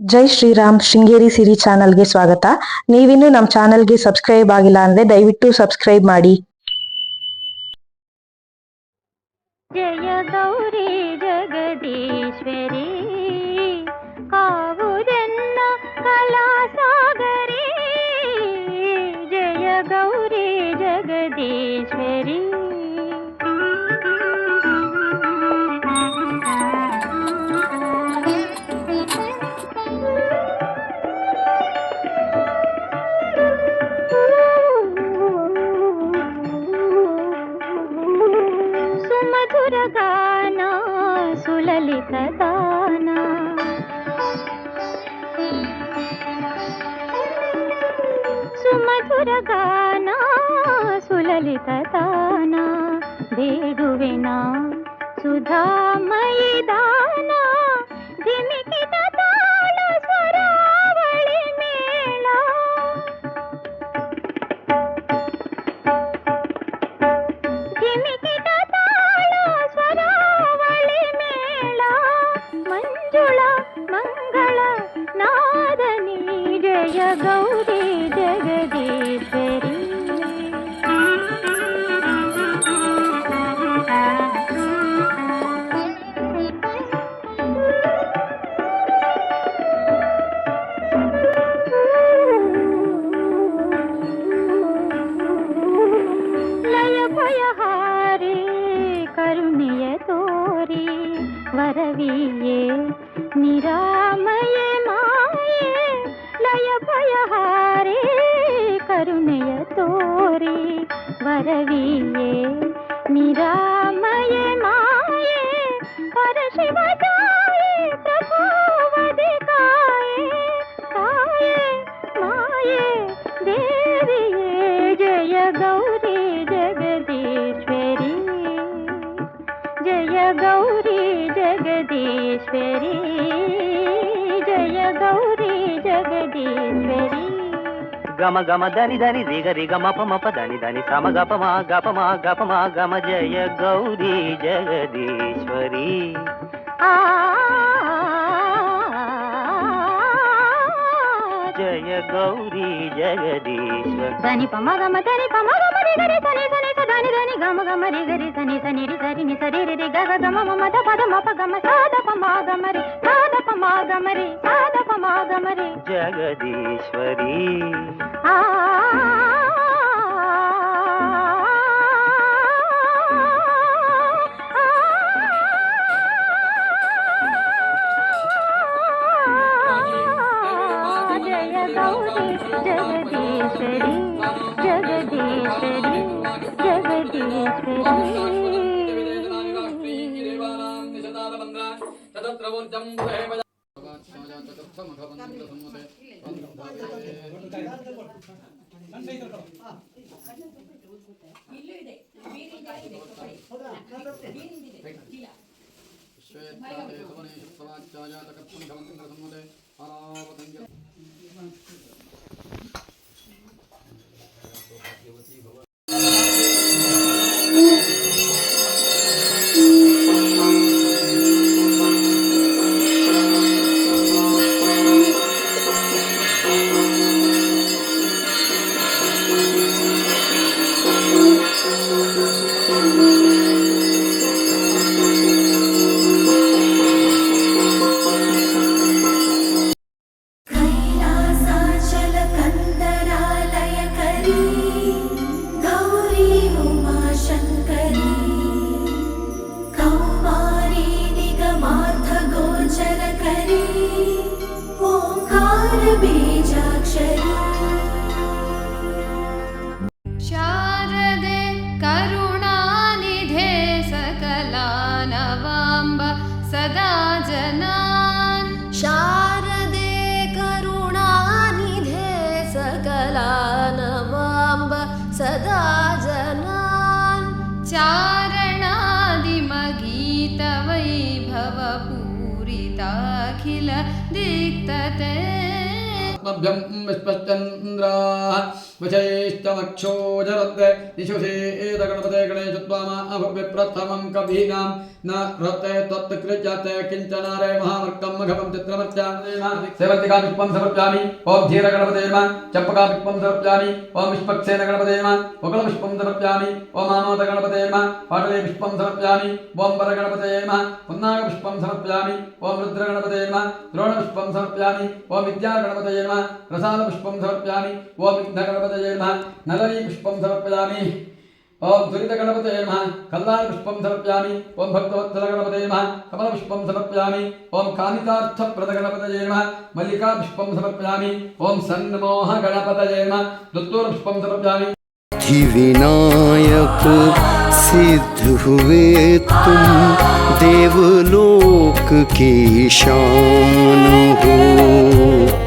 ಜೈ ಶ್ರೀರಾಮ್ ಶೃಂಗೇರಿ ಸಿರಿ ಚಾನಲ್ಗೆ ಸ್ವಾಗತ. ನೀವಿನ್ನೂ ನಮ್ಮ ಚಾನಲ್ಗೆ ಸಬ್ಸ್ಕ್ರೈಬ್ ಆಗಿಲ್ಲ ಅಂದ್ರೆ ದಯವಿಟ್ಟು ಸಬ್ಸ್ಕ್ರೈಬ್ ಮಾಡಿ. ಜಯ ಗೌರಿ ಜಗದೀಶ್ವರಿ ಕಾವುದನ್ನ ಕಲಾ ಸಾಗರಿ ಜಯ ಗೌರಿ ಜಗದೀಶ್ವರಿ. సురగానా సులలిత తానా వేడువెనా సుధామయి దానా ధిమికిత తాళ స్వరావళి మేళ. ధిమికిత తాళ స్వరావళి మేళ మంజుళ మంగళ నాద నీడయగౌ ವರವಿಯೇ ನಿರಾಮಯ ಮಾಯೆ ಲಯ ಭಯಹಾರಿ ಕರುಣೆಯ ತೋರಿ ವರವಿಯೇ ನಿರಾಮಯ ಮಾಯೆ ಪರಶಿವ జగదీశ్వరి జయ గౌరీ జగదీశ్వరి. గమ గమ దని దని రిగ రిగ మప మప దని దని సమ గప మా గప మా గప మా గమ జయ గౌరీ జగదీశ్వరి. ఆ జయ గౌరీ జగదీశ్వరి దని పమ గమ దని పమ గమ రి గరి సని సని స దని గమ గమ రి గరి సని సని రి సరి ని సరి రి రి గ గ గమ మమ ద పద మప గమ సాద ప మా గమ రి సాద ప మా గమ రి సాద ప మా గమ రి జగదీశ్వరి ఆ ವಿಶ್ವೇತ್ವಾಚಾರ್ಯ ತಕಪ್ಪನ ಸಮುದೇ ಅರಾವತಂಜ सदा जनान्। शारदे करुणानिधे सकलानवाम्ब सदा जनान्। चारणादिमगीतवैभवपूरिताखिल दिक्तते आत्मभ्यम् विस्पश्चन्द्राः वचैश्चमक्षोजरद्रे निशुषेदगणपते गणेशत्वामाभुविप्रथमम् कवीनाम् न रते त्वत्कृत्यते किञ्चनारे महामर्कम् मघवम् चित्रमर्चामिपम् समर्प्यामि। ॐ धीरगणपते नम। चम्पकापुष्पम् समर्प्यामि। ॐ विष्पक्षेन गणपते नम। उकलपुष्पम् समर्प्यामि। ॐ आमोदगणपते नम। पाटले पुष्पम् समर्प्यामि। ॐ वरगणपते नम। समर्पयामि। ओं ॐ रुद्रगणपते नम। द्रोणपुष्पम् समर्प्यामि। ॐ विद्यागणपते नम। प्रसादपुष्पं समर्प्यामि। ॐ विघ्नगणपतये नमः। नलरीपुष्पं समर्पयामि। ॐ दुरितगणपतये नमः। कल्लारपुष्पं समर्प्यामि। ॐ भक्तवत्सलगणपतये नमः। कमलपुष्पं समर्प्यामि। ॐ कामितार्थप्रदगणपतये नमः। मल्लिकापुष्पं समर्पयामि। ॐ सन्मोहगणपतये नमः। दुत्तूरपुष्पं समर्प्यामि। विनायक सिद्ध हुए तुम, देवलोक की शान हो।